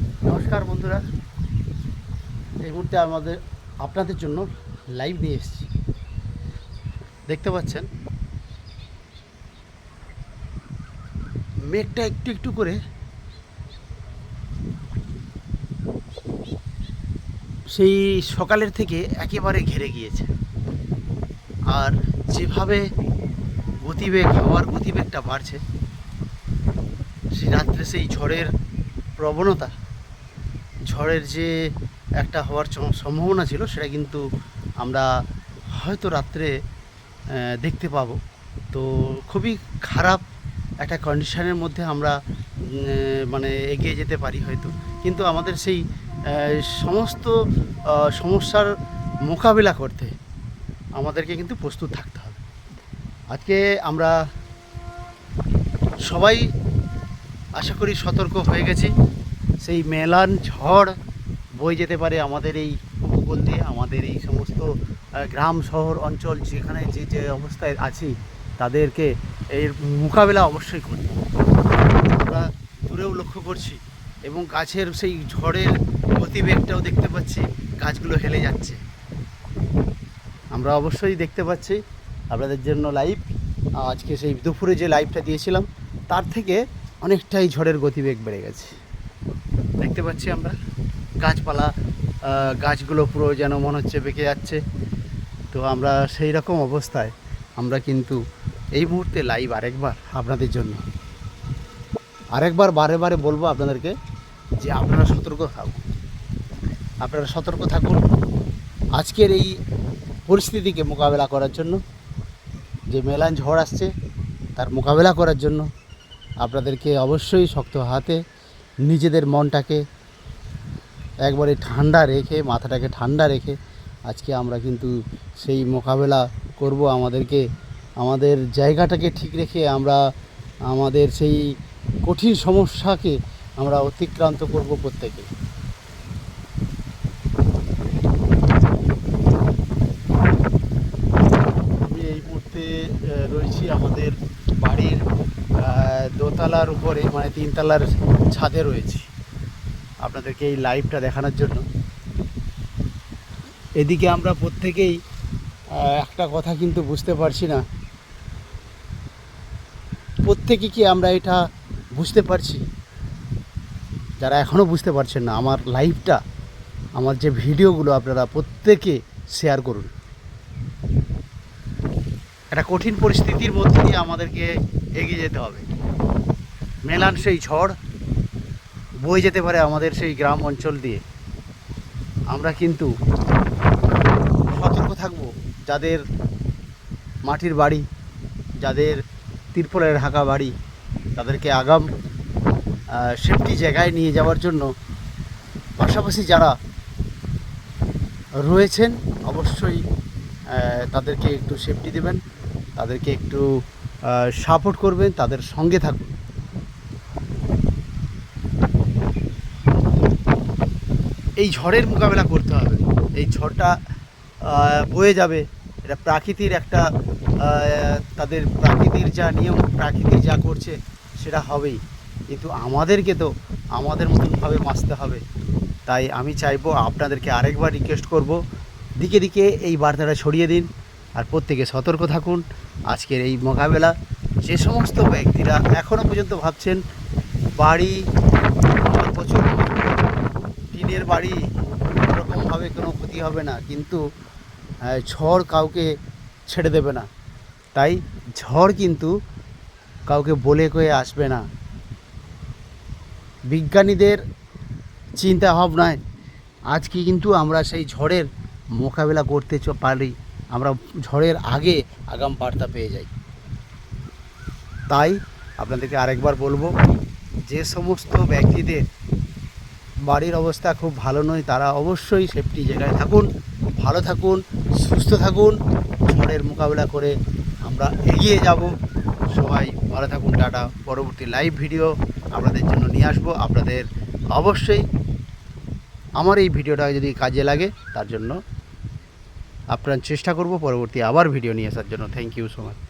নমস্কার বন্ধুরা। এই মুহূর্তে আমাদের আপনাদের জন্য লাইভ নিয়ে এসেছি। দেখতে পাচ্ছেন? মেঘটা একটু একটু করে সেই সকালের থেকে একেবারে ঘিরে গিয়েছে। আর যেভাবে গতিবেগ, হাওয়ার গতিবেগটা বাড়ছে, সেই রাত্রে সেই ঝড়ের প্রবণতা ঝড়ের যে একটা হওয়ার সম্ভাবনা ছিল, সেটা কিন্তু আমরা হয়তো রাত্রে দেখতে পাবো। তো খুবই খারাপ একটা কন্ডিশনের মধ্যে আমরা মানে এগিয়ে যেতে পারি হয়তো। কিন্তু আমাদের সেই সমস্ত সমস্যার মোকাবিলা করতে আমাদেরকে কিন্তু প্রস্তুত থাকতে হবে। আজকে আমরা সবাই আশা করি সতর্ক হয়ে গেছি। সেই মেলান ঝড় বয়ে যেতে পারে আমাদের এই উপকূল দিয়ে আমাদের এই সমস্ত গ্রাম, শহর, অঞ্চল যেখানে যে যে অবস্থায় আছি, তাদেরকে এর মোকাবেলা অবশ্যই হবে। আমরা দূরেও লক্ষ্য করছি এবং গাছের সেই ঝড়ের গতিবেগটাও দেখতে পাচ্ছি, গাছগুলো হেলে যাচ্ছে আমরা অবশ্যই দেখতে পাচ্ছি, আপনাদের জন্য লাইভ আজকে সেই দুপুরে যে লাইভটা দিয়েছিলাম, তার থেকে অনেকটাই ঝড়ের গতিবেগ বেড়ে গেছে দেখতে পাচ্ছি আমরা। গাছপালা গাছগুলো পুরো যেন মনে হচ্ছে বেঁকে যাচ্ছে। তো আমরা সেই রকম অবস্থায় আমরা কিন্তু এই মুহূর্তে লাইভ আরেকবার আপনাদের জন্য। আরেকবার বারে বারে বলব আপনাদেরকে যে আপনারা সতর্ক থাকুন। আপনারা সতর্ক থাকুন আজকের এই পরিস্থিতিকে মোকাবেলা করার জন্য। যে মেলান ঝড় আসছে, তার মোকাবেলা করার জন্য। আপনাদেরকে অবশ্যই শক্ত হাতে নিজেদের মনটাকে একবারে ঠান্ডা রেখে, মাথাটাকে ঠান্ডা রেখে আজকে আমরা কিন্তু সেই মোকাবেলা করব আমাদেরকে, আমাদের জায়গাটাকে ঠিক রেখে আমরা আমাদের সেই কঠিন সমস্যাকে আমরা অতিক্রান্ত করব প্রত্যেকে। আমি এই মুহূর্তে রয়েছি আমাদের দোতলার উপরে মানে তিনতলার ছাদে রয়েছি। আপনাদেরকে এই লাইভটা দেখানোর জন্য। এদিকে আমরা প্রত্যেকেই একটা কথা কিন্তু বুঝতে পারছি না। প্রত্যেকে কি আমরা এটা বুঝতে পারছি? যারা এখনও বুঝতে পারছেন না, আমার লাইভটা আমার যে ভিডিওগুলো আপনারা প্রত্যেকে শেয়ার করুন। একটা কঠিন পরিস্থিতির মধ্যে দিয়ে আমাদেরকে এগিয়ে যেতে হবে। মেলান সেই ঝড়, বয়ে যেতে পারে আমাদের সেই গ্রাম অঞ্চল দিয়ে। আমরা কিন্তু সতর্ক থাকব যাদের মাটির বাড়ি, যাদের তিরপলের ঢাকা বাড়ি, তাদেরকে আগাম সেফটি জায়গায় নিয়ে যাওয়ার জন্য। পাশাপাশি যারা রয়েছেন, অবশ্যই তাদেরকে একটু সেফটি দেবেন। তাদেরকে একটু সাপোর্ট করবেন, তাদের সঙ্গে থাকুন এই ঝড়ের মোকাবেলা করতে হবে। এই ঝড়টা বয়ে যাবে। এটা প্রাকৃতির একটা তাদের প্রাকৃতির যা নিয়ম, প্রাকৃতি যা করছে, সেটা হবেই। কিন্তু আমাদেরকে তো আমাদের মতনভাবে বাঁচতে হবে। তাই আমি চাইব আপনাদেরকে আরেকবার রিকোয়েস্ট করব। দিকে দিকে এই বার্তাটা ছড়িয়ে দিন। আর প্রত্যেকে সতর্ক থাকুন। আজকের এই মোকাবেলা, যে সমস্ত ব্যক্তিরা এখনও পর্যন্ত ভাবছেন বাড়ি প্রচুর টিনের বাড়ি এরকমভাবে কোনো ক্ষতি হবে না, কিন্তু ঝড় কাউকে ছেড়ে দেবে না। তাই ঝড় কিন্তু কাউকে বলে কয়ে আসবে না। বিজ্ঞানীদের চিন্তা ভাবনায় আজকে কিন্তু আমরা সেই ঝড়ের মোকাবেলা করতে পারি। আমরা ঝড়ের আগে আগাম বার্তা পেয়ে যাই। তাই আপনাদেরকে আরেকবার বলব, যে সমস্ত ব্যক্তিদের বাড়ির অবস্থা খুব ভালো নয়, তারা অবশ্যই সেফটি জায়গায় থাকুন, ভালো থাকুন, সুস্থ থাকুন, ঝড়ের মোকাবিলা করে আমরা এগিয়ে যাব। সবাই ভালো থাকুন, টাটা। পরবর্তী লাইভ ভিডিও আপনাদের জন্য নিয়ে আসব। আপনাদের অবশ্যই আমার এই ভিডিওটা যদি কাজে লাগে, তার জন্য আপনার চেষ্টা করব পরবর্তী আবার ভিডিও নিয়ে আসার জন্য। Thank you so much